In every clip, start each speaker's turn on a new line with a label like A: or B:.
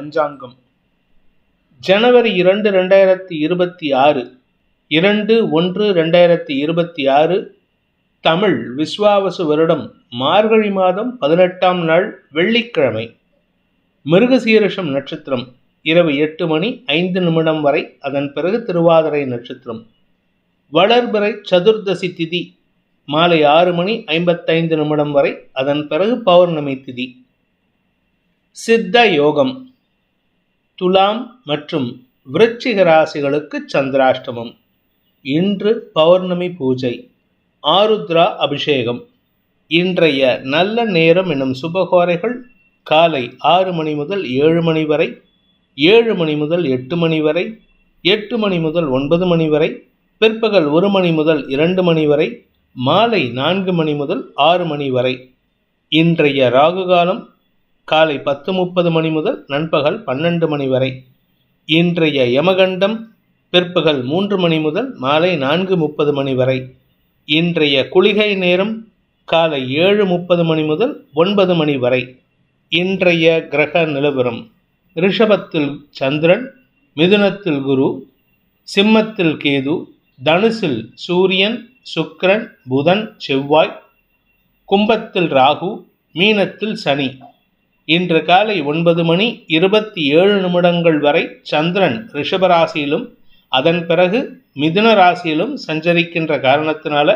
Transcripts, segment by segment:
A: பஞ்சாங்கம். ஜனவரி இரண்டு ரெண்டாயிரத்தி இருபத்தி ஆறு. இரண்டு ஒன்று ரெண்டாயிரத்தி இருபத்தி ஆறு. தமிழ் விஸ்வாவசு வருடம் மார்கழி மாதம் பதினெட்டாம் நாள் வெள்ளிக்கிழமை. மிருகசீரஷம் நட்சத்திரம் இரவு எட்டு மணி ஐந்து நிமிடம் வரை அதன் பிறகு திருவாதிரை நட்சத்திரம். வளர்பிறை சதுர்தசி திதி மாலை ஆறு மணி ஐம்பத்தைந்து நிமிடம் வரை அதன் பிறகு பௌர்ணமி திதி. சித்த யோகம் துலாம் மற்றும் விருச்சிக ராசிகளுக்கு சந்திராஷ்டமம். இன்று பௌர்ணமி பூஜை ஆருத்ரா அபிஷேகம். இன்றைய நல்ல நேரம் எனும் சுபகோரைகள் காலை ஆறு மணி முதல் ஏழு மணி வரை ஏழு மணி முதல் எட்டு மணி வரை எட்டு மணி முதல் ஒன்பது மணி வரை பிற்பகல் ஒரு மணி முதல் இரண்டு மணி வரை மாலை நான்கு மணி முதல் ஆறு மணி வரை. இன்றைய ராகு காலம் காலை பத்து முப்பது மணி முதல் நண்பகல் பன்னெண்டு மணி வரை. இன்றைய யமகண்டம் பிற்பகல் மூன்று மணி முதல் மாலை நான்கு முப்பது மணி வரை. இன்றைய குளிகை நேரம் காலை ஏழு முப்பது மணி முதல் ஒன்பது மணி வரை. இன்றைய கிரக நிலவரம். ரிஷபத்தில் சந்திரன் மிதுனத்தில் குரு சிம்மத்தில் கேது தனுசில் சூரியன் சுக்கிரன் புதன் செவ்வாய் கும்பத்தில் ராகு மீனத்தில் சனி. இன்று காலை ஒன்பது மணி இருபத்தி ஏழு நிமிடங்கள் வரை சந்திரன் ரிஷபராசியிலும் அதன் பிறகு மிதுன ராசியிலும் சஞ்சரிக்கின்ற காரணத்தினால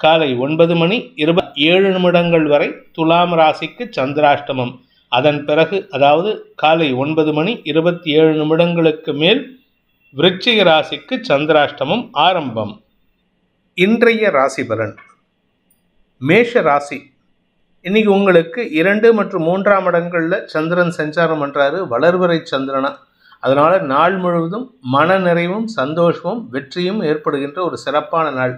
A: காலை ஒன்பது மணி இருபத்தி ஏழு நிமிடங்கள் வரை துலாம் ராசிக்கு சந்திராஷ்டமம். அதன் பிறகு அதாவது காலை ஒன்பது மணி இருபத்தி ஏழு நிமிடங்களுக்கு மேல் விருச்சிக ராசிக்கு சந்திராஷ்டமம் ஆரம்பம். இன்றைய ராசி பலன் மேஷ ராசி இன்னைக்கு உங்களுக்கு இரண்டு மற்றும் மூன்றாம் இடங்களில் சந்திரன் சஞ்சாரம் பண்ணுறாரு வளர்வரை சந்திரனா. அதனால் நாள் முழுவதும் மன நிறைவும் சந்தோஷமும் வெற்றியும் ஏற்படுகின்ற ஒரு சிறப்பான நாள்.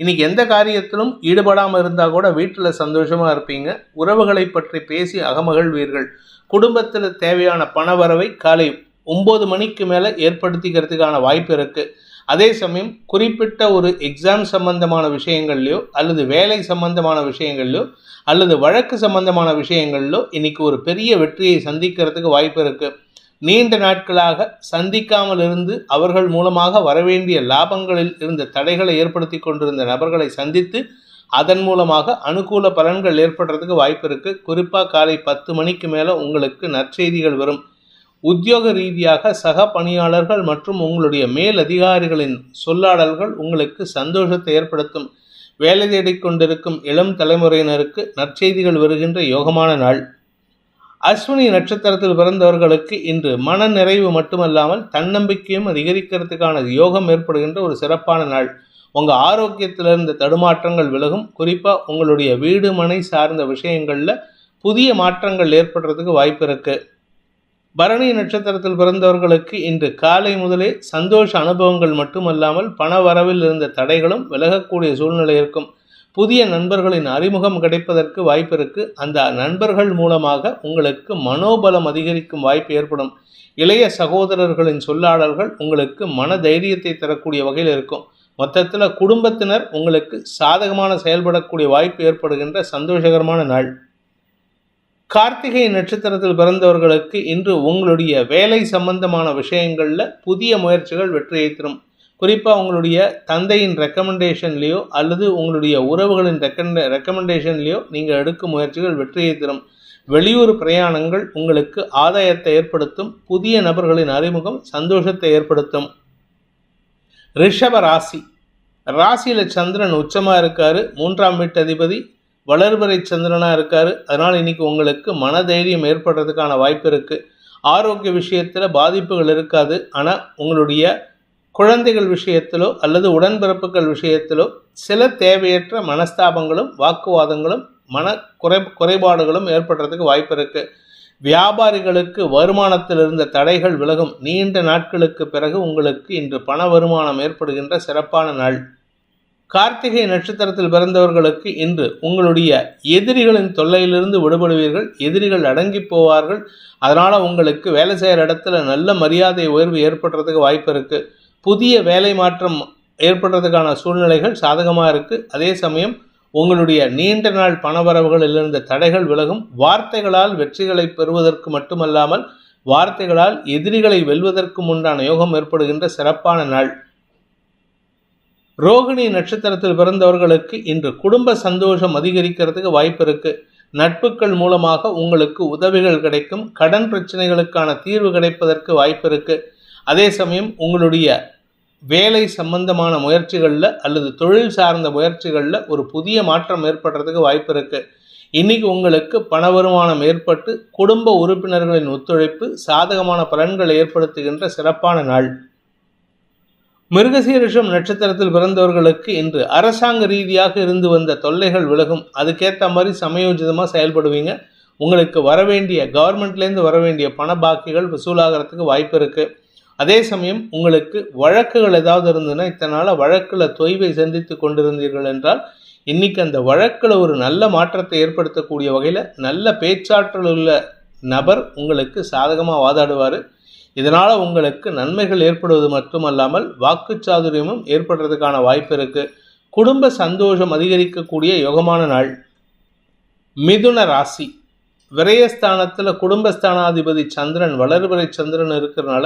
A: இன்னைக்கு எந்த காரியத்திலும் ஈடுபடாமல் இருந்தால் கூட வீட்டில் சந்தோஷமாக இருப்பீங்க. உறவுகளை பற்றி பேசி அகமகிழ்வீர்கள். குடும்பத்தில் தேவையான பணவரவை காலை ஒம்பது மணிக்கு மேலே ஏற்படுத்திக்கிறதுக்கான வாய்ப்பு இருக்குது அதே சமயம் குறிப்பிட்ட ஒரு எக்ஸாம் சம்பந்தமான விஷயங்கள்லையோ அல்லது வேலை சம்பந்தமான விஷயங்கள்லையோ அல்லது வழக்கு சம்பந்தமான விஷயங்கள்லோ இன்னைக்கு ஒரு பெரிய வெற்றியை சந்திக்கிறதுக்கு வாய்ப்பு இருக்குது நீண்ட நாட்களாக சந்திக்காமல் இருந்து அவர்கள் மூலமாக வரவேண்டிய லாபங்களில் இருந்த தடைகளை ஏற்படுத்தி கொண்டிருந்த நபர்களை சந்தித்து அதன் மூலமாக அனுகூல பலன்கள் ஏற்படுறதுக்கு வாய்ப்பு இருக்குது குறிப்பாக காலை பத்து மணிக்கு மேலே உங்களுக்கு நற்செய்திகள் வரும். உத்தியோக ரீதியாக சக பணியாளர்கள் மற்றும் உங்களுடைய மேல் அதிகாரிகளின் சொல்லாடல்கள் உங்களுக்கு சந்தோஷத்தை ஏற்படுத்தும். வேலை தேடிக்கொண்டிருக்கும் இளம் தலைமுறையினருக்கு நற்செய்திகள் வருகின்ற யோகமான நாள். அஸ்வினி நட்சத்திரத்தில் பிறந்தவர்களுக்கு இன்று மன நிறைவு மட்டுமல்லாமல் தன்னம்பிக்கையும் அதிகரிக்கிறதுக்கான யோகம் ஏற்படுகின்ற ஒரு சிறப்பான நாள். உங்கள் ஆரோக்கியத்தில் இருந்த தடுமாற்றங்கள் விலகும். குறிப்பாக உங்களுடைய வீடு மனை சார்ந்த விஷயங்களில் புதிய மாற்றங்கள் ஏற்படுறதுக்கு வாய்ப்பு இருக்குது பரணி நட்சத்திரத்தில் பிறந்தவர்களுக்கு இன்று காலை முதலே சந்தோஷ அனுபவங்கள் மட்டுமல்லாமல் பண வரவில் இருந்த தடைகளும் விலகக்கூடிய சூழ்நிலை இருக்கும். புதிய நண்பர்களின் அறிமுகம் கிடைப்பதற்கு வாய்ப்பு இருக்கு. அந்த நண்பர்கள் மூலமாக உங்களுக்கு மனோபலம் அதிகரிக்கும் வாய்ப்பு ஏற்படும். இளைய சகோதரர்களின் சொல்லாடல்கள் உங்களுக்கு மன தைரியத்தை தரக்கூடிய வகையில் இருக்கும். மொத்தத்தில் குடும்பத்தினர் உங்களுக்கு சாதகமான செயல்படக்கூடிய வாய்ப்பு ஏற்படுகின்ற சந்தோஷகரமான நாள். கார்த்திகை நட்சத்திரத்தில் பிறந்தவர்களுக்கு இன்று உங்களுடைய வேலை சம்பந்தமான விஷயங்களில் புதிய முயற்சிகள் வெற்றியை தரும். குறிப்பாக உங்களுடைய தந்தையின் ரெக்கமெண்டேஷன்லேயோ அல்லது உங்களுடைய உறவுகளின் ரெக்கமெண்டே ரெக்கமெண்டேஷன்லேயோ நீங்கள் எடுக்கும் முயற்சிகள் வெற்றியை தரும். வெளியூர் பிரயாணங்கள் உங்களுக்கு ஆதாயத்தை ஏற்படுத்தும் புதிய நபர்களின் அறிமுகம் சந்தோஷத்தை ஏற்படுத்தும். ரிஷப ராசி. ராசியில் சந்திரன் உச்சமாக இருக்கார் மூன்றாம் வீட்டு அதிபதி வளர்பறை சந்திரனாக இருக்கார். அதனால் இன்றைக்கி உங்களுக்கு மனதைரியம் ஏற்படுறதுக்கான வாய்ப்பு இருக்குது ஆரோக்கிய விஷயத்தில் பாதிப்புகள் இருக்காது. ஆனால் உங்களுடைய குழந்தைகள் விஷயத்திலோ அல்லது உடன்பிறப்புகள் விஷயத்திலோ சில தேவையற்ற மனஸ்தாபங்களும் வாக்குவாதங்களும் மன குறை குறைபாடுகளும் ஏற்படுறதுக்கு வாய்ப்பு இருக்குது வியாபாரிகளுக்கு வருமானத்தில் இருந்த தடைகள் விலகும். நீண்ட நாட்களுக்கு பிறகு உங்களுக்கு இன்று பண வருமானம் ஏற்படுகின்ற சிறப்பான நாள். கார்த்திகை நட்சத்திரத்தில் பிறந்தவர்களுக்கு இன்று உங்களுடைய எதிரிகளின் தொல்லையிலிருந்து விடுபடுவீர்கள் எதிரிகள் அடங்கி போவார்கள். அதனால் உங்களுக்கு வேலை செய்கிற இடத்துல நல்ல மரியாதை உயர்வு ஏற்படுறதுக்கு வாய்ப்பு இருக்குது புதிய வேலை மாற்றம் ஏற்படுறதுக்கான சூழ்நிலைகள் சாதகமாக இருக்குது அதே சமயம் உங்களுடைய நீண்ட நாள் பணவரவுகளில் இருந்த தடைகள் விலகும். வார்த்தைகளால் வெற்றிகளை பெறுவதற்கு மட்டுமல்லாமல் வார்த்தைகளால் எதிரிகளை வெல்வதற்கு உண்டான யோகம் ஏற்படுகின்ற சிறப்பான நாள். ரோகிணி நட்சத்திரத்தில் பிறந்தவர்களுக்கு இன்று குடும்ப சந்தோஷம் அதிகரிக்கிறதுக்கு வாய்ப்பு இருக்கு. நட்புகள் மூலமாக உங்களுக்கு உதவிகள் கிடைக்கும். கடன் பிரச்சனைகளுக்கான தீர்வு கிடைப்பதற்கு வாய்ப்பு இருக்கு. அதே சமயம் உங்களுடைய வேலை சம்பந்தமான முயற்சிகளில் அல்லது தொழில் சார்ந்த முயற்சிகளில் ஒரு புதிய மாற்றம் ஏற்படுறதுக்கு வாய்ப்பு இருக்குது இன்னைக்கு உங்களுக்கு பண வருமானம் ஏற்பட்டு குடும்ப உறுப்பினர்களின் ஒத்துழைப்பு சாதகமான பலன்களை ஏற்படுத்துகின்ற சிறப்பான நாள். மிருகசீரிஷம் நட்சத்திரத்தில் பிறந்தவர்களுக்கு இன்று அரசாங்க ரீதியாக இருந்து வந்த தொல்லைகள் விலகும். அதுக்கேற்ற மாதிரி சமயோஜிதமாக செயல்படுவீங்க. உங்களுக்கு வரவேண்டிய கவர்மெண்ட்லேருந்து வர வேண்டிய பண பாக்கிகள் வசூலாகிறதுக்கு வாய்ப்பு இருக்குது அதே சமயம் உங்களுக்கு வழக்குகள் ஏதாவது இருந்ததுன்னா இத்தனை நாளாக வழக்கில் தொய்வை சந்தித்து கொண்டிருந்தீர்கள் என்றால் இன்னைக்கு அந்த வழக்கில் ஒரு நல்ல மாற்றத்தை ஏற்படுத்தக்கூடிய வகையில் நல்ல பேச்சாற்றல் உள்ள நபர் உங்களுக்கு சாதகமாக வாதாடுவார். இதனால் உங்களுக்கு நன்மைகள் ஏற்படுவது மட்டுமல்லாமல் வாக்கு சாதுரியமும் ஏற்படுறதுக்கான வாய்ப்பு இருக்குது குடும்ப சந்தோஷம் அதிகரிக்கக்கூடிய யோகமான நாள் மிதுன ராசி. விரயஸ்தானத்தில் குடும்பஸ்தானாதிபதி சந்திரன் வளர்வரை சந்திரன் இருக்கிறனால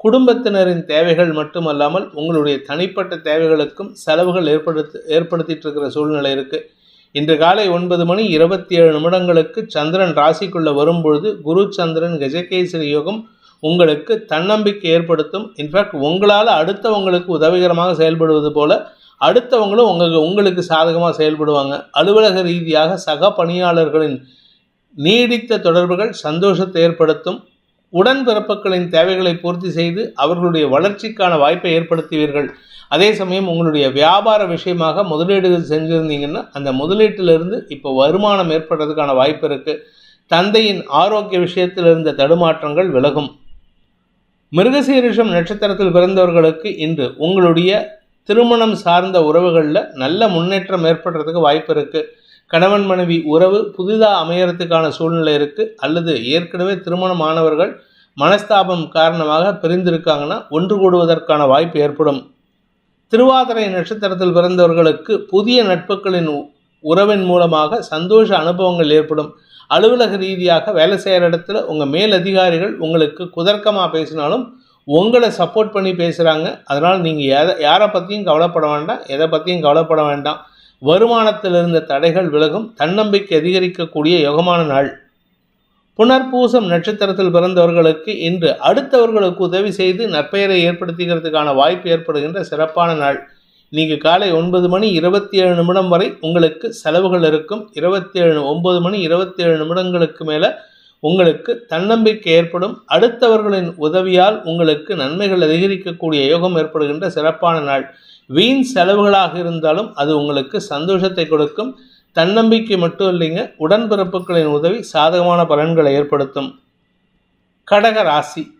A: குடும்பத்தினரின் தேவைகள் மட்டுமல்லாமல் உங்களுடைய தனிப்பட்ட தேவைகளுக்கும் செலவுகள் ஏற்படுத்து ஏற்படுத்திட்டு இருக்கிற சூழ்நிலை இருக்குது இன்று காலை ஒன்பது மணி இருபத்தி ஏழு நிமிடங்களுக்கு சந்திரன் ராசிக்குள்ளே வரும்பொழுது குரு சந்திரன் கஜகேசரி யோகம் உங்களுக்கு தன்னம்பிக்கை ஏற்படுத்தும். இன்ஃபேக்ட் உங்களால் அடுத்தவங்களுக்கு உதவிகரமாக செயல்படுவது போல அடுத்தவங்களும் உங்கள் உங்களுக்கு சாதகமாக செயல்படுவாங்க. அலுவலக ரீதியாக சக பணியாளர்களின் நீடித்த தொடர்புகள் சந்தோஷத்தை ஏற்படுத்தும். உடன்பிறப்புகளின் தேவைகளை பூர்த்தி செய்து அவர்களுடைய வளர்ச்சிக்கான வாய்ப்பை ஏற்படுத்துவீர்கள். அதே சமயம் உங்களுடைய வியாபார விஷயமாக முதலீடுகள் செஞ்சுருந்தீங்கன்னா அந்த முதலீட்டிலிருந்து இப்போ வருமானம் ஏற்படுறதுக்கான வாய்ப்பு இருக்குது தந்தையின் ஆரோக்கிய விஷயத்தில் இருந்த தடுமாற்றங்கள் விலகும். மிருகசீரிஷம் நட்சத்திரத்தில் பிறந்தவர்களுக்கு இன்று உங்களுடைய திருமணம் சார்ந்த உறவுகளில் நல்ல முன்னேற்றம் ஏற்படுறதுக்கு வாய்ப்பு இருக்குது கணவன் மனைவி உறவு புதிதாக அமையறதுக்கான சூழ்நிலை இருக்குது அல்லது ஏற்கனவே திருமணமானவர்கள் மனஸ்தாபம் காரணமாக பிரிந்திருக்காங்கன்னா ஒன்று கூடுவதற்கான வாய்ப்பு ஏற்படும். திருவாதிரை நட்சத்திரத்தில் பிறந்தவர்களுக்கு புதிய நட்புகளின் உறவின் மூலமாக சந்தோஷ அனுபவங்கள் ஏற்படும். அலுவலக ரீதியாக வேலை செய்கிற இடத்துல உங்கள் மேல் அதிகாரிகள் உங்களுக்கு குதர்க்கமாக பேசினாலும் உங்களை சப்போர்ட் பண்ணி பேசுகிறாங்க அதனால் நீங்கள் எதை யாரை பற்றியும் கவலைப்பட வேண்டாம். எதை பற்றியும் கவலைப்பட வேண்டாம். வருமானத்தில் இருந்த தடைகள் விலகும். தன்னம்பிக்கை அதிகரிக்கக்கூடிய யோகமான நாள். புனர்பூசம் நட்சத்திரத்தில் பிறந்தவர்களுக்கு இன்று அடுத்தவர்களுக்கு உதவி செய்து நற்பெயரை ஏற்படுத்திக்கிறதுக்கான வாய்ப்பு ஏற்படுகின்ற சிறப்பான நாள். நீங்கள் காலை ஒன்பது மணி இருபத்தி ஏழு நிமிடம் வரை உங்களுக்கு செலவுகள் இருக்கும். இருபத்தி ஏழு ஒன்பது மணி இருபத்தி ஏழு நிமிடங்களுக்கு மேலே உங்களுக்கு தன்னம்பிக்கை ஏற்படும். அடுத்தவர்களின் உதவியால் உங்களுக்கு நன்மைகள் அதிகரிக்கக்கூடிய யோகம் ஏற்படுகின்ற சிறப்பான நாள். வீண் செலவுகளாக இருந்தாலும் அது உங்களுக்கு சந்தோஷத்தை கொடுக்கும். தன்னம்பிக்கை மட்டும் இல்லைங்க உடன்பிறப்புகளின் உதவி சாதகமான பலன்களை ஏற்படுத்தும். கடக ராசி.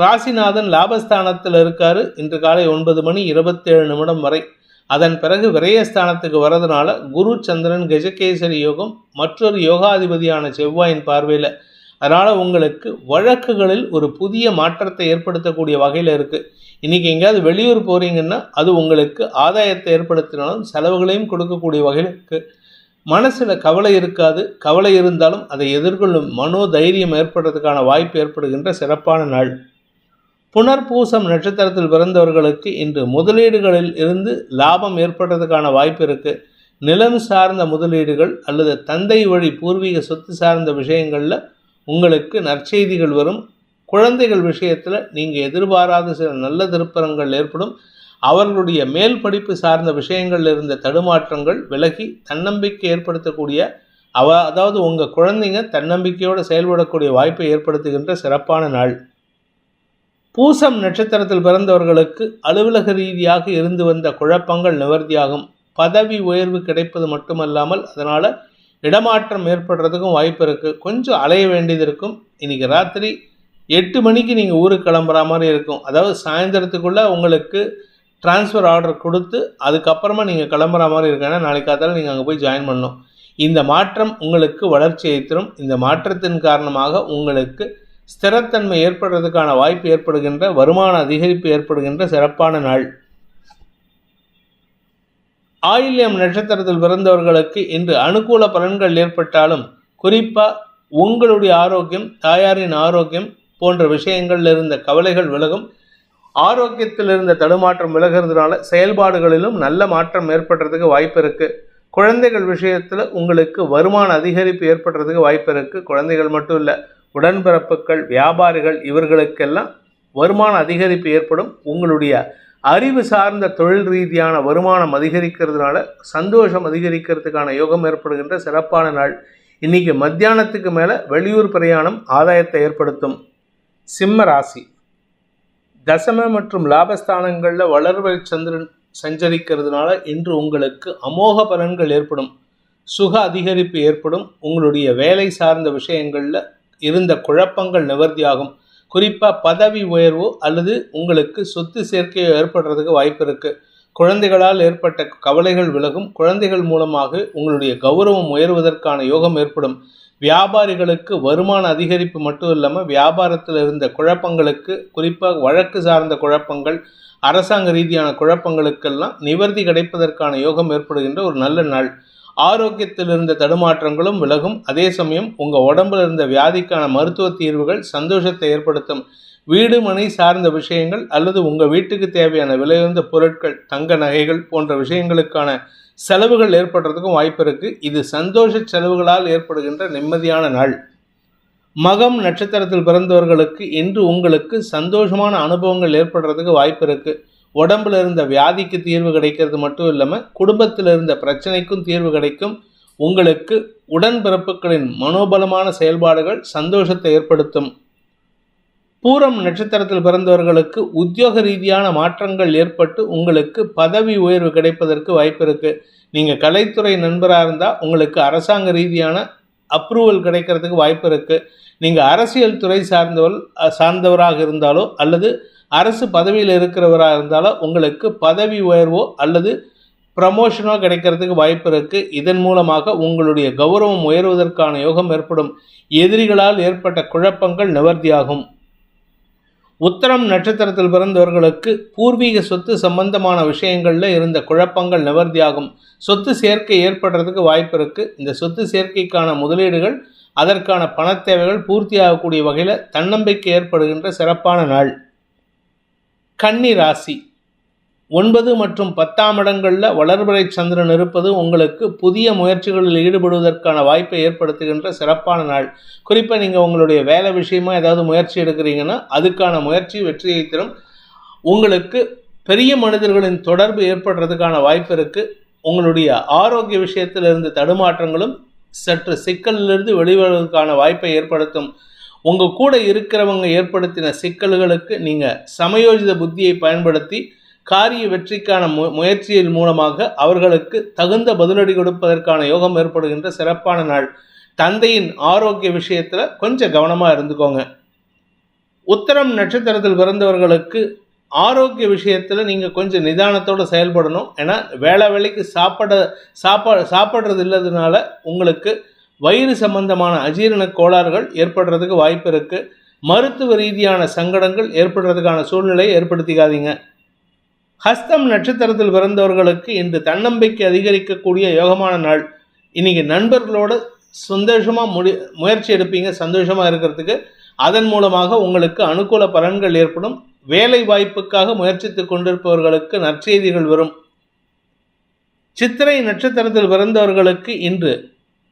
A: ராசிநாதன் லாபஸ்தானத்தில் இருக்காரு. இன்று காலை ஒன்பது மணி இருபத்தேழு நிமிடம் வரை. அதன் பிறகு விரயஸ்தானத்துக்கு வரதுனால குரு சந்திரன் கஜகேசரி யோகம் மற்றொரு யோகாதிபதியான செவ்வாயின் பார்வையில். அதனால் உங்களுக்கு வழக்குகளில் ஒரு புதிய மாற்றத்தை ஏற்படுத்தக்கூடிய வகையில் இருக்குது இன்றைக்கி எங்கேயாவது வெளியூர் போகிறீங்கன்னா அது உங்களுக்கு ஆதாயத்தை ஏற்படுத்தினாலும் செலவுகளையும் கொடுக்கக்கூடிய வகையில் இருக்குது மனசில் கவலை இருக்காது. கவலை இருந்தாலும் அதை எதிர்கொள்ளும் மனோ தைரியம் ஏற்படுறதுக்கான வாய்ப்பு ஏற்படுகின்ற சிறப்பான நாள். புனர்பூசம் நட்சத்திரத்தில் பிறந்தவர்களுக்கு இன்று முதலீடுகளில் இருந்து லாபம் ஏற்படுறதுக்கான வாய்ப்பு இருக்குது நிலம் சார்ந்த முதலீடுகள் அல்லது தந்தை வழி பூர்வீக சொத்து சார்ந்த விஷயங்களில் உங்களுக்கு நற்செய்திகள் வரும். குழந்தைகள் விஷயத்தில் நீங்கள் எதிர்பாராத சில நல்ல திருப்பரங்கள் ஏற்படும். அவர்களுடைய மேல் படிப்பு சார்ந்த விஷயங்களில் இருந்த தடுமாற்றங்கள் விலகி தன்னம்பிக்கை ஏற்படுத்தக்கூடிய அவ அதாவது உங்கள் குழந்தைங்க தன்னம்பிக்கையோடு செயல்படக்கூடிய வாய்ப்பை ஏற்படுத்துகின்ற சிறப்பான நாள். பூசம் நட்சத்திரத்தில் பிறந்தவர்களுக்கு அலுவலக ரீதியாக இருந்து வந்த குழப்பங்கள் நிவர்த்தியாகும். பதவி உயர்வு கிடைப்பது மட்டுமல்லாமல் அதனால் இடமாற்றம் ஏற்படுறதுக்கும் வாய்ப்பு இருக்குது கொஞ்சம் அலைய வேண்டியது இருக்கும். இன்றைக்கி ராத்திரி எட்டு மணிக்கு நீங்கள் ஊருக்கு கிளம்புற மாதிரி இருக்கும். அதாவது சாயந்தரத்துக்குள்ளே உங்களுக்கு ட்ரான்ஸ்ஃபர் ஆர்டர் கொடுத்து அதுக்கப்புறமா நீங்கள் கிளம்புற மாதிரி இருக்கேன்னா நாளைக்கு காத்தால நீங்கள் அங்கே போய் ஜாயின் பண்ணணும். இந்த மாற்றம் உங்களுக்கு வளர்ச்சியை தரும். இந்த மாற்றத்தின் காரணமாக உங்களுக்கு ஸ்திரத்தன்மை ஏற்படுறதுக்கான வாய்ப்பு ஏற்படுகின்ற வருமான அதிகரிப்பு ஏற்படுகின்ற சிறப்பான நாள். ஆயில்யம் நட்சத்திரத்தில் பிறந்தவர்களுக்கு இன்று அனுகூல பலன்கள் ஏற்பட்டாலும் குறிப்பாக உங்களுடைய ஆரோக்கியம் தாயாரின் ஆரோக்கியம் போன்ற விஷயங்களில் இருந்த கவலைகள் விலகும். ஆரோக்கியத்தில் இருந்த தடுமாற்றம் விலகிறதுனால செயல்பாடுகளிலும் நல்ல மாற்றம் ஏற்படுறதுக்கு வாய்ப்பு இருக்குது குழந்தைகள் விஷயத்தில் உங்களுக்கு வருமான அதிகரிப்பு ஏற்படுறதுக்கு வாய்ப்பு இருக்குது குழந்தைகள் மட்டும் இல்லை உடன்பிறப்புகள் வியாபாரிகள் இவர்களுக்கெல்லாம் வருமான அதிகரிப்பு ஏற்படும். உங்களுடைய அறிவு சார்ந்த தொழில் ரீதியான வருமானம் அதிகரிக்கிறதுனால சந்தோஷம் அதிகரிக்கிறதுக்கான யோகம் ஏற்படுகின்ற சிறப்பான நாள். இன்னைக்கு மத்தியானத்துக்கு மேலே வெளியூர் பிரயாணம் ஆதாயத்தை ஏற்படுத்தும். சிம்ம ராசி. தசம மற்றும் லாபஸ்தானங்களில் வளர்வை சந்திரன் சஞ்சரிக்கிறதுனால இன்று உங்களுக்கு அமோக பலன்கள் ஏற்படும். சுக அதிகரிப்பு ஏற்படும். உங்களுடைய வேலை சார்ந்த விஷயங்களில் இருந்த குழப்பங்கள் நிவர்த்தியாகும். குறிப்பாக பதவி உயர்வோ அல்லது உங்களுக்கு சொத்து சேர்க்கையோ ஏற்படுறதுக்கு வாய்ப்பு இருக்குது குழந்தைகளால் ஏற்பட்ட கவலைகள் விலகும். குழந்தைகள் மூலமாக உங்களுடைய கௌரவம் உயர்வதற்கான யோகம் ஏற்படும். வியாபாரிகளுக்கு வருமான அதிகரிப்பு மட்டும் இல்லாமல் வியாபாரத்தில் இருந்த குழப்பங்களுக்கு குறிப்பாக வழக்கு சார்ந்த குழப்பங்கள் அரசாங்க ரீதியான குழப்பங்களுக்கெல்லாம் நிவர்த்தி கிடைப்பதற்கான யோகம் ஏற்படுகின்ற ஒரு நல்ல நாள். ஆரோக்கியத்தில் இருந்த தடுமாற்றங்களும் விலகும். அதே சமயம் உங்கள் உடம்புல இருந்த வியாதிக்கான மருத்துவ தீர்வுகள் சந்தோஷத்தை ஏற்படுத்தும். வீடு மனை சார்ந்த விஷயங்கள் அல்லது உங்கள் வீட்டுக்கு தேவையான விலையுயர்ந்த பொருட்கள் தங்க நகைகள் போன்ற விஷயங்களுக்கான செலவுகள் ஏற்படுறதுக்கும் வாய்ப்பு இருக்கு. இது சந்தோஷ செலவுகளால் ஏற்படுகின்ற நிம்மதியான நாள். மகம் நட்சத்திரத்தில் பிறந்தவர்களுக்கு இன்று உங்களுக்கு சந்தோஷமான அனுபவங்கள் ஏற்படுறதுக்கு வாய்ப்பு இருக்கு. உடம்புல இருந்த வியாதிக்கு தீர்வு கிடைக்கிறது மட்டும் இல்லாமல் குடும்பத்தில் இருந்த பிரச்சனைக்கும் தீர்வு கிடைக்கும். உங்களுக்கு உடன்பிறப்புகளின் மனோபலமான செயல்பாடுகள் சந்தோஷத்தை ஏற்படுத்தும். பூரம் நட்சத்திரத்தில் பிறந்தவர்களுக்கு உத்தியோக ரீதியான மாற்றங்கள் ஏற்பட்டு உங்களுக்கு பதவி உயர்வு கிடைப்பதற்கு வாய்ப்பு இருக்குது நீங்கள் கலைத்துறை நண்பராக இருந்தால் உங்களுக்கு அரசாங்க ரீதியான அப்ரூவல் கிடைக்கிறதுக்கு வாய்ப்பு இருக்குது நீங்கள் அரசியல் துறை சார்ந்தவர் சார்ந்தவராக இருந்தாலோ அல்லது அரசு பதவியில் இருக்கிறவராக இருந்தாலோ உங்களுக்கு பதவி உயர்வோ அல்லது ப்ரமோஷனோ கிடைக்கிறதுக்கு வாய்ப்பு இருக்குது இதன் மூலமாக உங்களுடைய கௌரவம் உயர்வதற்கான யோகம் ஏற்படும். எதிரிகளால் ஏற்பட்ட குழப்பங்கள் நிவர்த்தியாகும். உத்தரம் நட்சத்திரத்தில் பிறந்தவர்களுக்கு பூர்வீக சொத்து சம்பந்தமான விஷயங்களில் இருந்த குழப்பங்கள் நிவர்த்தியாகும் சொத்து சேர்க்கை ஏற்படுறதுக்கு வாய்ப்பு இருக்குது இந்த சொத்து சேர்க்கைக்கான முதலீடுகள் அதற்கான பணத் தேவைகள் பூர்த்தியாகக்கூடிய வகையில் தன்னம்பிக்கை ஏற்படுகின்ற சிறப்பான நாள். கன்னி ராசி. ஒன்பது மற்றும் பத்தாம் இடங்களில் வளர்பிறை சந்திரன் இருப்பது உங்களுக்கு புதிய முயற்சிகளில் ஈடுபடுவதற்கான வாய்ப்பை ஏற்படுத்துகின்ற சிறப்பான நாள். குறிப்பாக நீங்கள் உங்களுடைய வேலை விஷயமா ஏதாவது முயற்சி எடுக்கிறீங்கன்னா அதுக்கான முயற்சி வெற்றியை தரும். உங்களுக்கு பெரிய மனிதர்களின் தொடர்பு ஏற்படுறதுக்கான வாய்ப்பு இருக்குது உங்களுடைய ஆரோக்கிய விஷயத்தில் இருந்த தடுமாற்றங்களும் சற்று சிக்கலிலிருந்து வெளிவருவதற்கான வாய்ப்பை ஏற்படுத்தும். உங்கள் கூட இருக்கிறவங்க ஏற்படுத்தின சிக்கல்களுக்கு நீங்கள் சமயோஜித புத்தியை பயன்படுத்தி காரிய வெற்றிக்கான மு முயற்சியின் மூலமாக அவர்களுக்கு தகுந்த பதிலடி கொடுப்பதற்கான யோகம் ஏற்படுகின்ற சிறப்பான நாள். தந்தையின் ஆரோக்கிய விஷயத்தில் கொஞ்சம் கவனமாக இருந்துக்கோங்க. உத்தரம் நட்சத்திரத்தில் பிறந்தவர்களுக்கு ஆரோக்கிய விஷயத்தில் நீங்கள் கொஞ்சம் நிதானத்தோடு செயல்படணும். ஏன்னா வேலை வேலைக்கு சாப்பிட சாப்பா சாப்பிட்றது இல்லாததுனால உங்களுக்கு வயிறு சம்பந்தமான அஜீரண கோளாறுகள் ஏற்படுறதுக்கு வாய்ப்பு இருக்குது மருத்துவ ரீதியான சங்கடங்கள் ஏற்படுறதுக்கான சூழ்நிலையை ஏற்படுத்திக்காதீங்க. ஹஸ்தம் நட்சத்திரத்தில் பிறந்தவர்களுக்கு இன்று தன்னம்பிக்கை அதிகரிக்கக்கூடிய யோகமான நாள். இன்னைக்கு நண்பர்களோடு சந்தோஷமாக முடி முயற்சி எடுப்பீங்க சந்தோஷமாக இருக்கிறதுக்கு. அதன் மூலமாக உங்களுக்கு அனுகூல பலன்கள் ஏற்படும். வேலை வாய்ப்புக்காக முயற்சித்து கொண்டிருப்பவர்களுக்கு நற்செய்திகள் வரும். சித்திரை நட்சத்திரத்தில் பிறந்தவர்களுக்கு இன்று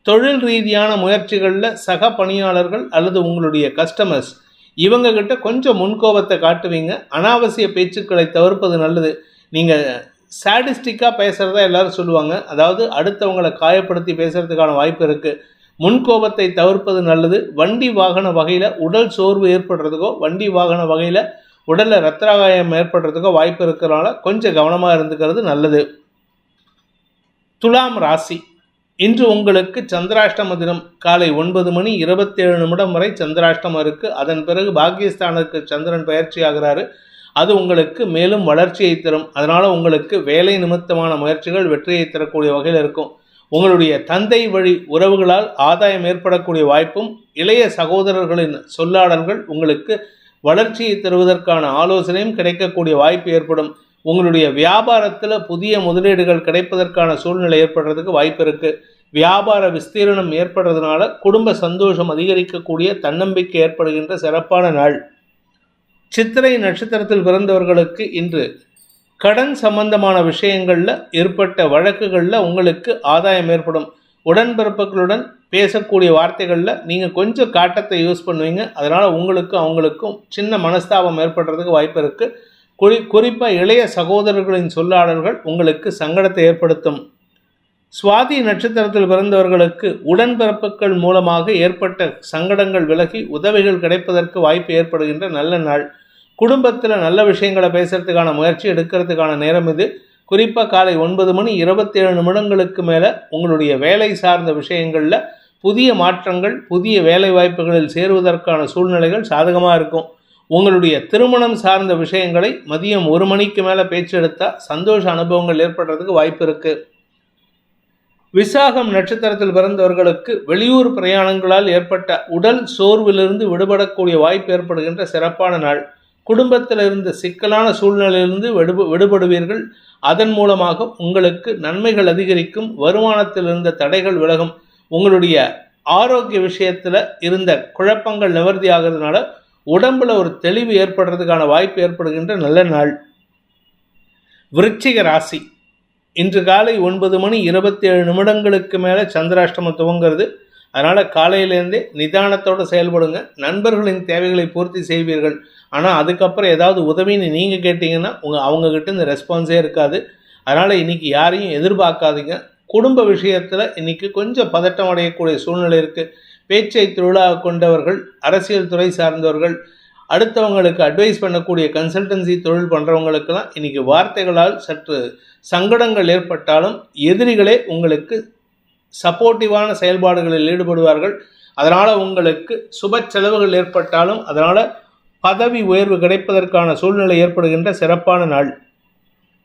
A: தொழில் ரீதியான முயற்சிகளில் சக பணியாளர்கள் அல்லது உங்களுடைய கஸ்டமர்ஸ் இவங்க கிட்ட கொஞ்சம் முன்கோபத்தை காட்டுவீங்க. அனாவசிய பேச்சுக்களை தவிர்ப்பது நல்லது. நீங்கள் சாடிஸ்டிக்காக பேசுகிறதா எல்லாரும் சொல்லுவாங்க. அதாவது அடுத்தவங்களை காயப்படுத்தி பேசுகிறதுக்கான வாய்ப்பு இருக்குது முன்கோபத்தை தவிர்ப்பது நல்லது. வண்டி வாகன வகையில் உடல் சோர்வு ஏற்படுறதுக்கோ வண்டி வாகன வகையில் உடலில் ரத்தகாயம் ஏற்படுறதுக்கோ வாய்ப்பு இருக்கிறனால கொஞ்சம் கவனமாக இருந்துக்கிறது நல்லது. துலாம் ராசி. இன்று உங்களுக்கு சந்திராஷ்டம தினம். காலை ஒன்பது மணி இருபத்தேழு நிமிடம் வரை சந்திராஷ்டமம் இருக்குது அதன் பிறகு பாக்கியஸ்தானுக்கு சந்திரன் பயிற்சி ஆகிறாரு அது உங்களுக்கு மேலும் வளர்ச்சியை தரும். அதனால் உங்களுக்கு வேலை நிமித்தமான முயற்சிகள் வெற்றியை தரக்கூடிய வகையில் இருக்கும். உங்களுடைய தந்தை வழி உறவுகளால் ஆதாயம் ஏற்படக்கூடிய வாய்ப்பும் இளைய சகோதரர்களின் சொல்லாடல்கள் உங்களுக்கு வளர்ச்சியை தருவதற்கான ஆலோசனையும் கிடைக்கக்கூடிய வாய்ப்பு ஏற்படும். உங்களுடைய வியாபாரத்தில் புதிய முதலீடுகள் கிடைப்பதற்கான சூழ்நிலை ஏற்படுறதுக்கு வாய்ப்பு இருக்குது வியாபார விஸ்தீரணம் ஏற்படுறதுனால குடும்ப சந்தோஷம் அதிகரிக்கக்கூடிய தன்னம்பிக்கை ஏற்படுகின்ற சிறப்பான நாள். சித்திரை நட்சத்திரத்தில் பிறந்தவர்களுக்கு இன்று கடன் சம்பந்தமான விஷயங்களில் ஏற்பட்ட வழக்குகளில் உங்களுக்கு ஆதாயம் ஏற்படும். உடன்பிறப்புகளுடன் பேசக்கூடிய வார்த்தைகளில் நீங்கள் கொஞ்சம் காட்டத்தை யூஸ் பண்ணுவீங்க. அதனால் உங்களுக்கும் அவங்களுக்கும் சின்ன மனஸ்தாபம் ஏற்படுறதுக்கு வாய்ப்பு இருக்குது குறி குறிப்பாக இளைய சகோதரர்களின் சொல்லாடல்கள் உங்களுக்கு சங்கடத்தை ஏற்படுத்தும். சுவாதி நட்சத்திரத்தில் பிறந்தவர்களுக்கு உடன்பிறப்புகள் மூலமாக ஏற்பட்ட சங்கடங்கள் விலகி உதவிகள் கிடைப்பதற்கு வாய்ப்பு ஏற்படுகின்ற நல்ல நாள். குடும்பத்தில் நல்ல விஷயங்களை பேசுறதுக்கான முயற்சி எடுக்கிறதுக்கான நேரம் இது. குறிப்பாக காலை ஒன்பது மணி இருபத்தேழு நிமிடங்களுக்கு மேலே உங்களுடைய வேலை சார்ந்த விஷயங்களில் புதிய மாற்றங்கள் புதிய வேலை வாய்ப்புகளில் சேருவதற்கான சூழ்நிலைகள் சாதகமாக இருக்கும். உங்களுடைய திருமணம் சார்ந்த விஷயங்களை மதியம் ஒரு மணிக்கு மேலே பேச்சு எடுத்தால் சந்தோஷ அனுபவங்கள் ஏற்படுறதுக்கு வாய்ப்பு இருக்குது விசாகம் நட்சத்திரத்தில் பிறந்தவர்களுக்கு வெளியூர் பிரயாணங்களால் ஏற்பட்ட உடல் சோர்விலிருந்து விடுபடக்கூடிய வாய்ப்பு ஏற்படுகின்ற சிறப்பான நாள். குடும்பத்தில் இருந்த சிக்கலான சூழ்நிலையிலிருந்து விடுப விடுபடுவீர்கள். அதன் மூலமாக உங்களுக்கு நன்மைகள் அதிகரிக்கும். வருமானத்தில் இருந்த தடைகள் விலகும். உங்களுடைய ஆரோக்கிய விஷயத்தில் இருந்த குழப்பங்கள் நிவர்த்தி ஆகிறதுனால உடம்புல ஒரு தெளிவு ஏற்படுறதுக்கான வாய்ப்பு ஏற்படுகின்ற நல்ல நாள். விருச்சிக ராசி. இன்று காலை ஒன்பது மணி இருபத்தி ஏழு நிமிடங்களுக்கு மேலே சந்திராஷ்டமம் துவங்கிறது அதனால் காலையிலேருந்தே நிதானத்தோடு செயல்படுங்க. நண்பர்களின் தேவைகளை பூர்த்தி செய்வீர்கள். ஆனால் அதுக்கப்புறம் ஏதாவது உதவின்னு நீங்கள் கேட்டிங்கன்னா உங்கள் அவங்கக்கிட்ட இந்த ரெஸ்பான்ஸே இருக்காது. அதனால் இன்றைக்கி யாரையும் எதிர்பார்க்காதீங்க. குடும்ப விஷயத்தில் இன்றைக்கி கொஞ்சம் பதட்டம் அடையக்கூடிய சூழ்நிலை இருக்குது பேச்சை தொழிலாக கொண்டவர்கள் அரசியல் துறை சார்ந்தவர்கள் அடுத்தவங்களுக்கு அட்வைஸ் பண்ணக்கூடிய கன்சல்டன்சி தொழில் பண்ணுறவங்களுக்கெல்லாம் இன்றைக்கி வார்த்தைகளால் சற்று சங்கடங்கள் ஏற்பட்டாலும் எதிரிகளே உங்களுக்கு சப்போர்ட்டிவான செயல்பாடுகளில் ஈடுபடுவார்கள். அதனால் உங்களுக்கு சுப செலவுகள் ஏற்பட்டாலும் அதனால் பதவி உயர்வு கிடைப்பதற்கான சூழ்நிலை ஏற்படுகின்ற சிறப்பான நாள்.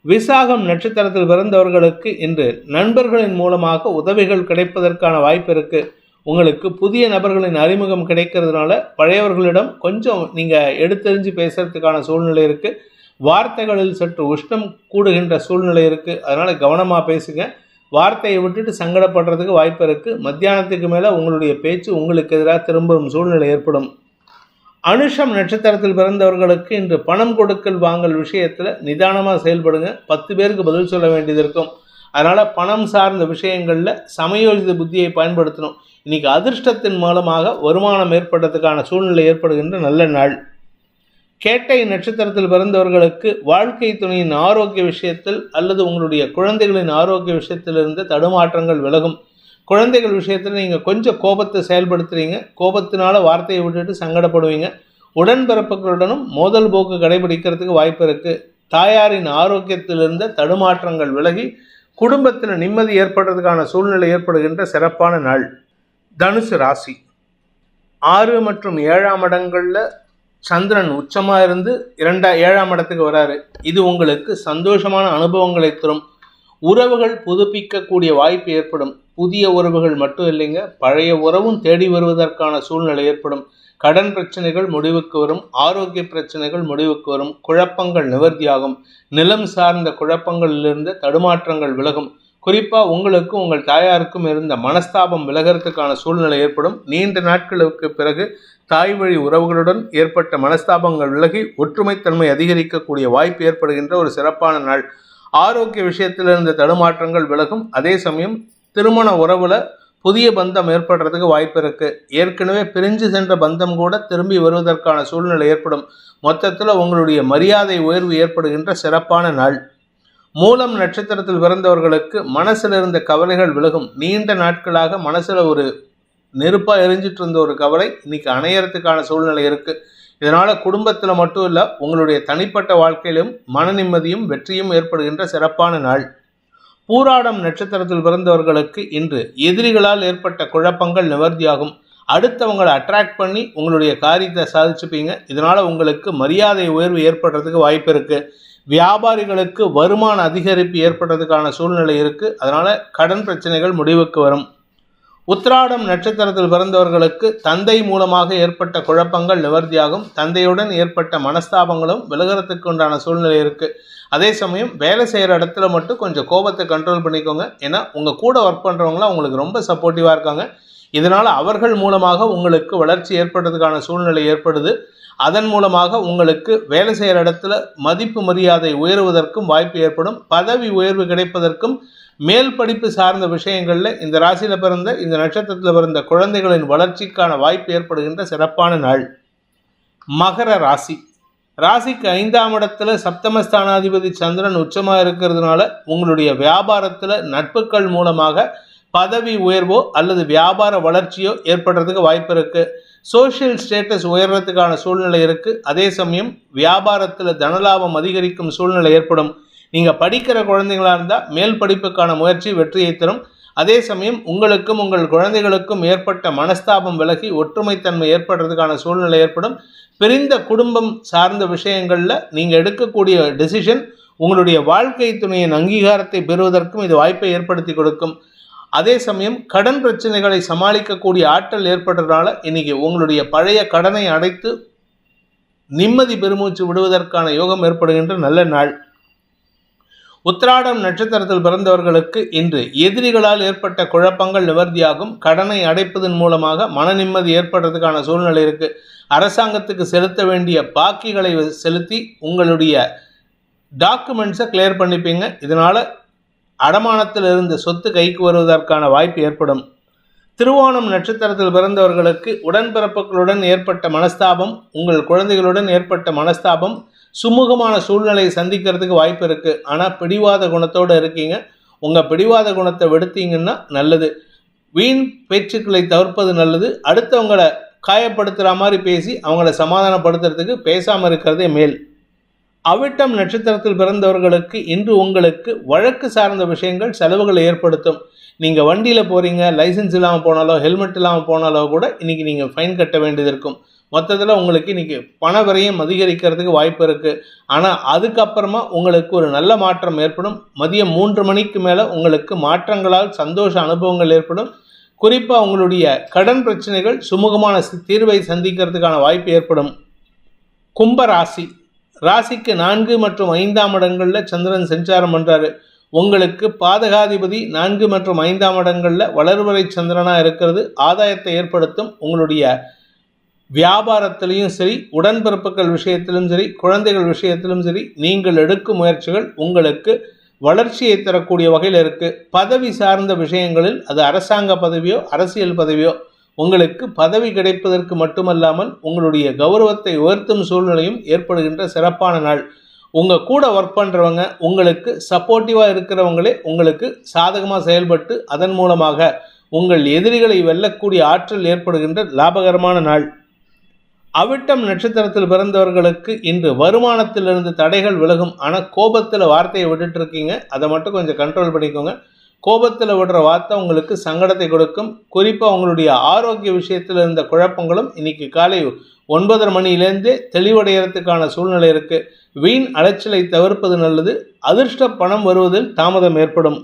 A: விசாகம் நட்சத்திரத்தில் பிறந்தவர்களுக்கு இன்று நண்பர்களின் மூலமாக உதவிகள் கிடைப்பதற்கான வாய்ப்பு இருக்குது உங்களுக்கு புதிய நபர்களின் அறிமுகம் கிடைக்கிறதுனால பழையவர்களிடம் கொஞ்சம் நீங்கள் எடுத்தெறிஞ்சு பேசுகிறதுக்கான சூழ்நிலை இருக்குது வார்த்தைகளில் சற்று உஷ்ணம் கூடுகின்ற சூழ்நிலை இருக்குது அதனால் கவனமாக பேசுங்க. வார்த்தையை விட்டுட்டு சங்கடப்படுறதுக்கு வாய்ப்பு இருக்குது மத்தியானத்துக்கு மேலே உங்களுடைய பேச்சு உங்களுக்கு எதிராக திரும்பும் சூழ்நிலை ஏற்படும். அனுஷம் நட்சத்திரத்தில் பிறந்தவர்களுக்கு இன்று பணம் கொடுக்கல் வாங்கல் விஷயத்தில் நிதானமாக செயல்படுங்க. பத்து பேருக்கு பதில் சொல்ல வேண்டியது இருக்கும். அதனால் பணம் சார்ந்த விஷயங்களில் சமயோஜித புத்தியை பயன்படுத்தணும். இன்றைக்கி அதிர்ஷ்டத்தின் மூலமாக வருமானம் ஏற்படுறதுக்கான சூழ்நிலை ஏற்படுகின்ற நல்ல நாள். கேட்டை நட்சத்திரத்தில் பிறந்தவர்களுக்கு வாழ்க்கை துணையின் ஆரோக்கிய விஷயத்தில் அல்லது உங்களுடைய குழந்தைகளின் ஆரோக்கிய விஷயத்திலிருந்து தடுமாற்றங்கள் விலகும். குழந்தைகள் விஷயத்தில் நீங்கள் கொஞ்சம் கோபத்தை செயல்படுத்துகிறீங்க கோபத்தினால வார்த்தையை விட்டுட்டு சங்கடப்படுவீங்க. உடன்பிறப்புகளுடனும் மோதல் போக்கு கடைபிடிக்கிறதுக்கு வாய்ப்பு இருக்குது தாயாரின் ஆரோக்கியத்திலிருந்த தடுமாற்றங்கள் விலகி குடும்பத்தில் நிம்மதி ஏற்படுறதுக்கான சூழ்நிலை ஏற்படுகின்ற சிறப்பான நாள் தனுசு ராசி. ஆறு மற்றும் ஏழாம் இடங்களில் சந்திரன் உச்சமாக இருந்து இரண்டா ஏழாம் இடத்துக்கு வராரு. இது உங்களுக்கு சந்தோஷமான அனுபவங்களை தரும். உறவுகள் புதுப்பிக்கக்கூடிய வாய்ப்பு ஏற்படும். புதிய உறவுகள் மட்டும் இல்லைங்க பழைய உறவும் தேடி வருவதற்கான சூழ்நிலை ஏற்படும். கடன் பிரச்சனைகள் முடிவுக்கு வரும் ஆரோக்கிய பிரச்சனைகள் முடிவுக்கு வரும் குழப்பங்கள் நிவர்த்தியாகும். நிலம் சார்ந்த குழப்பங்களிலிருந்து தடுமாற்றங்கள் விலகும். குறிப்பாக உங்களுக்கும் உங்கள் தாயாருக்கும் இருந்த மனஸ்தாபம் விலகிறதுக்கான சூழ்நிலை ஏற்படும். நீண்ட நாட்களுக்கு பிறகு தாய் வழி உறவுகளுடன் ஏற்பட்ட மனஸ்தாபங்கள் விலகி ஒற்றுமைத்தன்மை அதிகரிக்கக்கூடிய வாய்ப்பு ஏற்படுகின்ற ஒரு சிறப்பான நாள். ஆரோக்கிய விஷயத்தில் இருந்த தடுமாற்றங்கள் விலகும். அதே சமயம் திருமண உறவுல புதிய பந்தம் ஏற்படுறதுக்கு வாய்ப்பு இருக்கு. ஏற்கனவே பிரிஞ்சு சென்ற பந்தம் கூட திரும்பி வருவதற்கான சூழ்நிலை ஏற்படும். மொத்தத்தில் உங்களுடைய மரியாதை உயர்வு ஏற்படுகின்ற சிறப்பான நாள். மூலம் நட்சத்திரத்தில் பிறந்தவர்களுக்கு மனசில் இருந்த கவலைகள் விலகும். நீண்ட நாட்களாக மனசில் ஒரு நெருப்பாக எரிஞ்சிட்டு இருந்த ஒரு கவலை இன்னைக்கு அணையறதுக்கான சூழ்நிலை இருக்குது இதனால் குடும்பத்தில் மட்டும் இல்லை உங்களுடைய தனிப்பட்ட வாழ்க்கையிலும் மன நிம்மதியும் வெற்றியும் ஏற்படுகின்ற சிறப்பான நாள். பூராடம் நட்சத்திரத்தில் பிறந்தவர்களுக்கு இன்று எதிரிகளால் ஏற்பட்ட குழப்பங்கள் நிவர்த்தியாகும். அடுத்தவங்களை அட்ராக்ட் பண்ணி உங்களுடைய காரியத்தை சாதிச்சுப்பீங்க. இதனால் உங்களுக்கு மரியாதை உயர்வு ஏற்படுறதுக்கு வாய்ப்பு இருக்குது வியாபாரிகளுக்கு வருமான அதிகரிப்பு ஏற்படுறதுக்கான சூழ்நிலை இருக்குது அதனால் கடன் பிரச்சனைகள் முடிவுக்கு வரும். உத்திராடம் நட்சத்திரத்தில் பிறந்தவர்களுக்கு தந்தை மூலமாக ஏற்பட்ட குழப்பங்கள் நிவர்த்தியாகும். தந்தையுடன் ஏற்பட்ட மனஸ்தாபங்களும் விலகிறதுக்கு உண்டான சூழ்நிலை இருக்குது அதே சமயம் வேலை செய்கிற இடத்துல மட்டும் கொஞ்சம் கோபத்தை கண்ட்ரோல் பண்ணிக்கோங்க. ஏன்னா உங்கள் கூட ஒர்க் பண்ணுறவங்களாம் உங்களுக்கு ரொம்ப சப்போர்ட்டிவாக இருக்காங்க. இதனால் அவர்கள் மூலமாக உங்களுக்கு வளர்ச்சி ஏற்படுறதுக்கான சூழ்நிலை ஏற்படுது. அதன் மூலமாக உங்களுக்கு வேலை செய்கிற இடத்துல மதிப்பு மரியாதை உயருவதற்கும் வாய்ப்பு ஏற்படும். பதவி உயர்வு கிடைப்பதற்கும் மேல் படிப்பு சார்ந்த விஷயங்களில் இந்த ராசியில் பிறந்த இந்த நட்சத்திரத்தில் பிறந்த குழந்தைகளின் வளர்ச்சிக்கான வாய்ப்பு ஏற்படுகின்ற சிறப்பான நாள். மகர ராசி. ராசிக்கு ஐந்தாம் இடத்துல சப்தமஸ்தானாதிபதி சந்திரன் உச்சமாக இருக்கிறதுனால உங்களுடைய வியாபாரத்தில் நட்புகள் மூலமாக பதவி உயர்வோ அல்லது வியாபார வளர்ச்சியோ ஏற்படுறதுக்கு வாய்ப்பு இருக்குது சோஷியல் ஸ்டேட்டஸ் உயர்றதுக்கான சூழ்நிலை இருக்குது அதே சமயம் வியாபாரத்தில் தனலாபம் அதிகரிக்கும் சூழ்நிலை ஏற்படும். நீங்கள் படிக்கிற குழந்தைங்களா இருந்தால் மேல் படிப்புக்கான முயற்சி வெற்றியை தரும். அதே சமயம் உங்களுக்கும் உங்கள் குழந்தைகளுக்கும் ஏற்பட்ட மனஸ்தாபம் விலகி ஒற்றுமைத்தன்மை ஏற்படுறதுக்கான சூழ்நிலை ஏற்படும். பிரிந்த குடும்பம் சார்ந்த விஷயங்களில் நீங்கள் எடுக்கக்கூடிய டெசிஷன் உங்களுடைய வாழ்க்கை துணையின் அங்கீகாரத்தை பெறுவதற்கும் இது வாய்ப்பை ஏற்படுத்தி கொடுக்கும். அதே சமயம் கடன் பிரச்சனைகளை சமாளிக்கக்கூடிய ஆற்றல் ஏற்படுறதுனால இன்னைக்கு உங்களுடைய பழைய கடனை அடைத்து நிம்மதி பெருமூச்சு விடுவதற்கான யோகம் ஏற்படுகின்ற நல்ல நாள். உத்திராடம் நட்சத்திரத்தில் பிறந்தவர்களுக்கு இன்று எதிரிகளால் ஏற்பட்ட குழப்பங்கள் நிவர்த்தியாகும். கடனை அடைப்பதன் மூலமாக மன நிம்மதி ஏற்படுறதுக்கான சூழ்நிலை இருக்கு. அரசாங்கத்துக்கு செலுத்த வேண்டிய பாக்கிகளை செலுத்தி உங்களுடைய டாக்குமெண்ட்ஸை கிளியர் பண்ணிப்பீங்க. இதனால் அடமானத்தில் இருந்த சொத்து கைக்கு வருவதற்கான வாய்ப்பு ஏற்படும். திருவோணம் நட்சத்திரத்தில் பிறந்தவர்களுக்கு உடன்பிறப்புகளுடன் ஏற்பட்ட மனஸ்தாபம் உங்கள் குழந்தைகளுடன் ஏற்பட்ட மனஸ்தாபம் சுமூகமான சூழ்நிலையை சந்திக்கிறதுக்கு வாய்ப்பு இருக்குது ஆனால் பிடிவாத குணத்தோடு இருக்கீங்க. உங்கள் பிடிவாத குணத்தை வெடுத்தீங்கன்னா நல்லது. வீண் பேச்சுக்களை தவிர்ப்பது நல்லது. அடுத்தவங்களை காயப்படுத்துகிற மாதிரி பேசி அவங்கள சமாதானப்படுத்துறதுக்கு பேசாமல் இருக்கிறதே மேல். அவிட்டம் நட்சத்திரத்தில் பிறந்தவர்களுக்கு இன்று உங்களுக்கு வழக்கு சார்ந்த விஷயங்கள் செலவுகளை ஏற்படுத்தும். நீங்கள் வண்டியில் போகிறீங்க லைசன்ஸ் இல்லாமல் போனாலோ ஹெல்மெட் இல்லாமல் போனாலோ கூட இன்றைக்கி நீங்கள் ஃபைன் கட்ட வேண்டியது இருக்கும். மொத்தத்தில் உங்களுக்கு இன்றைக்கி பண விரயம் அதிகரிக்கிறதுக்கு வாய்ப்பு இருக்குது ஆனால் அதுக்கப்புறமா உங்களுக்கு ஒரு நல்ல மாற்றம் ஏற்படும். மதியம் மூன்று மணிக்கு மேலே உங்களுக்கு மாற்றங்களால் சந்தோஷ அனுபவங்கள் ஏற்படும். குறிப்பாக உங்களுடைய கடன் பிரச்சனைகள் சுமூகமான தீர்வை சந்திக்கிறதுக்கான வாய்ப்பு ஏற்படும். கும்ப ராசி. ராசிக்கு நான்கு மற்றும் ஐந்தாம் இடங்களில் சந்திரன் சஞ்சாரம் பண்ணுறாரு உங்களுக்கு பாதகாதிபதி நான்கு மற்றும் ஐந்தாம் இடங்களில் வளர்வரை சந்திரனாக இருக்கிறது. ஆதாயத்தை ஏற்படுத்தும் உங்களுடைய வியாபாரத்திலையும் சரி உடன்பிறப்புகள் விஷயத்திலும் சரி குழந்தைகள் விஷயத்திலும் சரி நீங்கள் எடுக்கும் முயற்சிகள் உங்களுக்கு வளர்ச்சியை தரக்கூடிய வகையில் இருக்குது பதவி சார்ந்த விஷயங்களில் அது அரசாங்க பதவியோ அரசியல் பதவியோ உங்களுக்கு பதவி கிடைப்பதற்கு மட்டுமல்லாமல் உங்களுடைய கௌரவத்தை உயர்த்தும் சூழ்நிலையும் ஏற்படுகின்ற சிறப்பான நாள். உங்கள் கூட ஒர்க் பண்ணுறவங்க உங்களுக்கு சப்போர்ட்டிவாக இருக்கிறவங்களே உங்களுக்கு சாதகமாக செயல்பட்டு அதன் மூலமாக உங்கள் எதிரிகளை வெல்லக்கூடிய ஆற்றல் ஏற்படுகின்ற லாபகரமான நாள். அவிட்டம் நட்சத்திரத்தில் பிறந்தவர்களுக்கு இன்று வருமானத்திலிருந்து தடைகள் விலகும். ஆனால் கோபத்தில் வார்த்தையை விட்டுட்டு இருக்கீங்க. அதை மட்டும் கொஞ்சம் கண்ட்ரோல் பண்ணிக்கோங்க. கோபத்தில் விடுற வார்த்தை உங்களுக்கு சங்கடத்தை கொடுக்கும். குறிப்பாக உங்களுடைய ஆரோக்கிய விஷயத்தில் இருந்த குழப்பங்களும் இன்னைக்கு காலை ஒன்பதரை மணியிலேருந்தே தெளிவடைகிறதுக்கான சூழ்நிலை இருக்குது வீண் அலைச்சலை தவிர்ப்பது நல்லது. அதிர்ஷ்ட பணம் வருவதில் தாமதம் ஏற்படும்.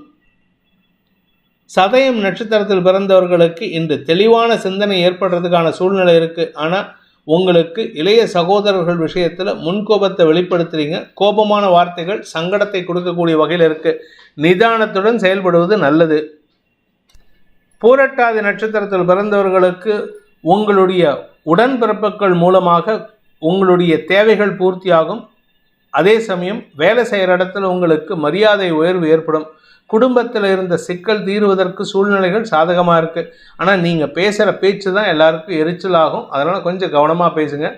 A: சதயம் நட்சத்திரத்தில் பிறந்தவர்களுக்கு இன்று தெளிவான சிந்தனை ஏற்படுறதுக்கான சூழ்நிலை இருக்குது ஆனால் உங்களுக்கு இளைய சகோதரர்கள் விஷயத்தில் முன்கோபத்தை வெளிப்படுத்துறீங்க. கோபமான வார்த்தைகள் சங்கடத்தை கொடுக்கக்கூடிய வகையில் இருக்குது நிதானத்துடன் செயல்படுவது நல்லது. பூரட்டாதி நட்சத்திரத்தில் பிறந்தவர்களுக்கு உங்களுடைய உடன்பிறப்புகள் மூலமாக உங்களுடைய தேவைகள் பூர்த்தியாகும். அதே சமயம் வேலை செய்கிற இடத்துல உங்களுக்கு மரியாதை உயர்வு ஏற்படும். குடும்பத்தில் இருந்த சிக்கல் தீர்வதற்கு சூழ்நிலைகள் சாதகமாக இருக்குது ஆனால் நீங்கள் பேசுகிற பேச்சு தான் எல்லாருக்கும் எரிச்சலாகும். அதனால் கொஞ்சம் கவனமாக பேசுங்க.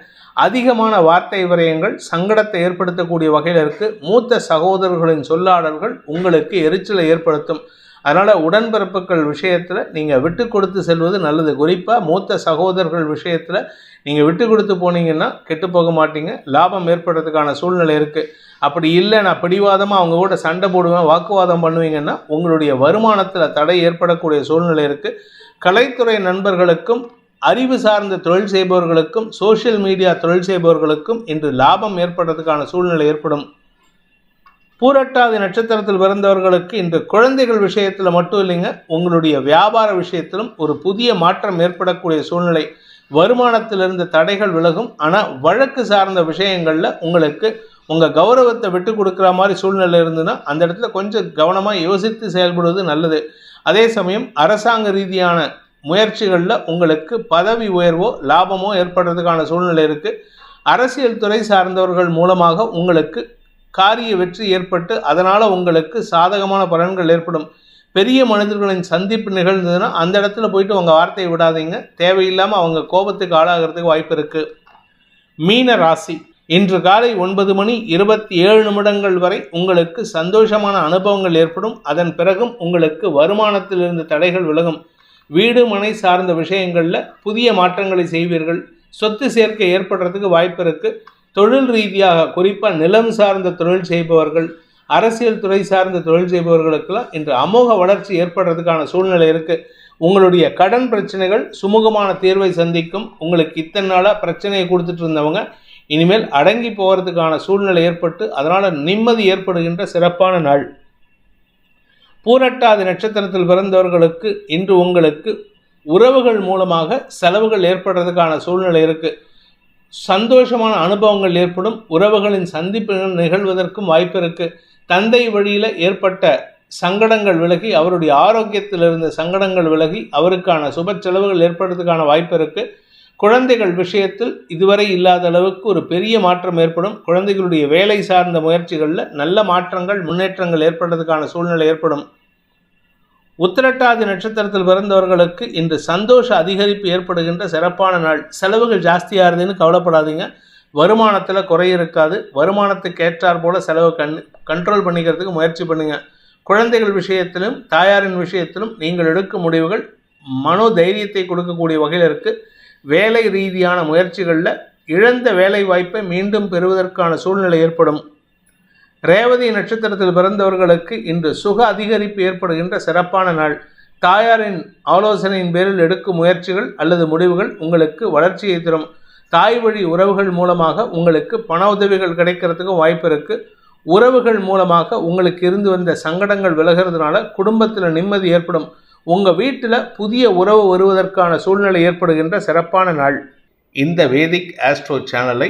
A: அதிகமான வார்த்தை விரயங்கள் சங்கடத்தை ஏற்படுத்தக்கூடிய வகையில் இருக்குது மூத்த சகோதரர்களின் சொல்லாடல்கள் உங்களுக்கு எரிச்சலை ஏற்படுத்தும். அதனால் உடன்பிறப்புகள் விஷயத்தில் நீங்கள் விட்டு கொடுத்து செல்வது நல்லது. குறிப்பாக மூத்த சகோதரர்கள் விஷயத்தில் நீங்கள் விட்டு கொடுத்து போனீங்கன்னா கெட்டு போக மாட்டீங்க. லாபம் ஏற்படுறதுக்கான சூழ்நிலை இருக்குது அப்படி இல்லை நான் பிடிவாதமாக அவங்க கூட சண்டை போடுவேன் வாக்குவாதம் பண்ணுவீங்கன்னா உங்களுடைய வருமானத்தில் தடை ஏற்படக்கூடிய சூழ்நிலை இருக்குது கலைத்துறை நண்பர்களுக்கும் அறிவு சார்ந்த தொழில் செய்பவர்களுக்கும் சோஷியல் மீடியா தொழில் செய்பவர்களுக்கும் இன்று லாபம் ஏற்படுறதுக்கான சூழ்நிலை ஏற்படும். பூரட்டாதி நட்சத்திரத்தில் பிறந்தவர்களுக்கு இன்று குழந்தைகள் விஷயத்தில் மட்டும் இல்லைங்க உங்களுடைய வியாபார விஷயத்திலும் ஒரு புதிய மாற்றம் ஏற்படக்கூடிய சூழ்நிலை வருமானத்தில் இருந்த தடைகள் விலகும். ஆனால் வழக்கு சார்ந்த விஷயங்களில் உங்களுக்கு உங்கள் கௌரவத்தை விட்டு கொடுக்குற மாதிரி சூழ்நிலை இருந்ததுன்னா அந்த இடத்துல கொஞ்சம் கவனமாக யோசித்து செயல்படுவது நல்லது. அதே சமயம் அரசாங்க ரீதியான முயற்சிகளில் உங்களுக்கு பதவி உயர்வோ லாபமோ ஏற்படுறதுக்கான சூழ்நிலை இருக்குது அரசியல் துறை சார்ந்தவர்கள் மூலமாக உங்களுக்கு காரிய வெற்றி ஏற்பட்டு அதனால் உங்களுக்கு சாதகமான பலன்கள் ஏற்படும். பெரிய மனிதர்களின் சந்திப்பு நிகழ்ந்ததுன்னா அந்த இடத்துல போயிட்டு உங்கள் வார்த்தையை விடாதீங்க. தேவையில்லாமல் அவங்க கோபத்துக்கு ஆளாகிறதுக்கு வாய்ப்பு இருக்குது மீன ராசி. இன்று காலை ஒன்பது மணி இருபத்தி ஏழு நிமிடங்கள் வரை உங்களுக்கு சந்தோஷமான அனுபவங்கள் ஏற்படும். அதன் பிறகும் உங்களுக்கு வருமானத்திலிருந்து தடைகள் விலகும். வீடு மனை சார்ந்த விஷயங்களில் புதிய மாற்றங்களை செய்வீர்கள். சொத்து சேர்க்கை ஏற்படுறதுக்கு வாய்ப்பு இருக்குது தொழில் ரீதியாக குறிப்பாக நிலம் சார்ந்த தொழில் செய்பவர்கள் அரசியல் துறை சார்ந்த தொழில் செய்பவர்களுக்கெல்லாம் இன்று அமோக வளர்ச்சி ஏற்படுறதுக்கான சூழ்நிலை இருக்குது உங்களுடைய கடன் பிரச்சனைகள் சுமூகமான தீர்வை சந்திக்கும். உங்களுக்கு இத்தனை நாளாக பிரச்சனையை கொடுத்துட்டு இருந்தவங்க இனிமேல் அடங்கி போகிறதுக்கான சூழ்நிலை ஏற்பட்டு அதனால் நிம்மதி ஏற்படுகின்ற சிறப்பான நாள். பூரட்டாதி நட்சத்திரத்தில் பிறந்தவர்களுக்கு இன்று உங்களுக்கு உறவுகள் மூலமாக செலவுகள் ஏற்படுறதுக்கான சூழ்நிலை இருக்குது சந்தோஷமான அனுபவங்கள் ஏற்படும். உறவுகளின் சந்திப்புகள் நிகழ்வதற்கும் வாய்ப்பு இருக்குது தந்தை வழியில் ஏற்பட்ட சங்கடங்கள் விலகி அவருடைய ஆரோக்கியத்தில் இருந்த சங்கடங்கள் விலகி அவருக்கான சுப செலவுகள் ஏற்படுறதுக்கான வாய்ப்பு இருக்குது குழந்தைகள் விஷயத்தில் இதுவரை இல்லாத அளவுக்கு ஒரு பெரிய மாற்றம் ஏற்படும். குழந்தைகளுடைய வேலை சார்ந்த முயற்சிகளில் நல்ல மாற்றங்கள் முன்னேற்றங்கள் ஏற்படுறதுக்கான சூழ்நிலை ஏற்படும். உத்திரட்டாதி நட்சத்திரத்தில் பிறந்தவர்களுக்கு இன்று சந்தோஷ அதிகரிப்பு ஏற்படுகின்ற சிறப்பான நாள். செலவுகள் ஜாஸ்தியாகுதுன்னு கவலைப்படாதீங்க. வருமானத்தில் குறை இருக்காது. வருமானத்துக்கு ஏற்றார் போல செலவு கண் கண்ட்ரோல் பண்ணிக்கிறதுக்கு முயற்சி பண்ணுங்கள் குழந்தைகள் விஷயத்திலும் தாயாரின் விஷயத்திலும் நீங்கள் எடுக்கும் முடிவுகள் மனோ தைரியத்தை கொடுக்கக்கூடிய வகையில் இருக்குது வேலை ரீதியான முயற்சிகளில் இழந்த வேலை வாய்ப்பை மீண்டும் பெறுவதற்கான சூழ்நிலை ஏற்படும். ரேவதி நட்சத்திரத்தில் பிறந்தவர்களுக்கு இன்று சுக அதிகரிப்பு ஏற்படுகின்ற சிறப்பான நாள். தாயாரின் ஆலோசனையின் பேரில் எடுக்கும் முயற்சிகள் அல்லது முடிவுகள் உங்களுக்கு வளர்ச்சியை தரும். தாய் வழி உறவுகள் மூலமாக உங்களுக்கு பண உதவிகள் கிடைக்கிறதுக்கு வாய்ப்பு இருக்குது உறவுகள் மூலமாக உங்களுக்கு இருந்து வந்த சங்கடங்கள் விலகிறதுனால குடும்பத்தில் நிம்மதி ஏற்படும். உங்கள் வீட்டில் புதிய உறவு வருவதற்கான சூழ்நிலை ஏற்படுகின்ற சிறப்பான நாள். இந்த வேதிக் ஆஸ்ட்ரோ சேனலை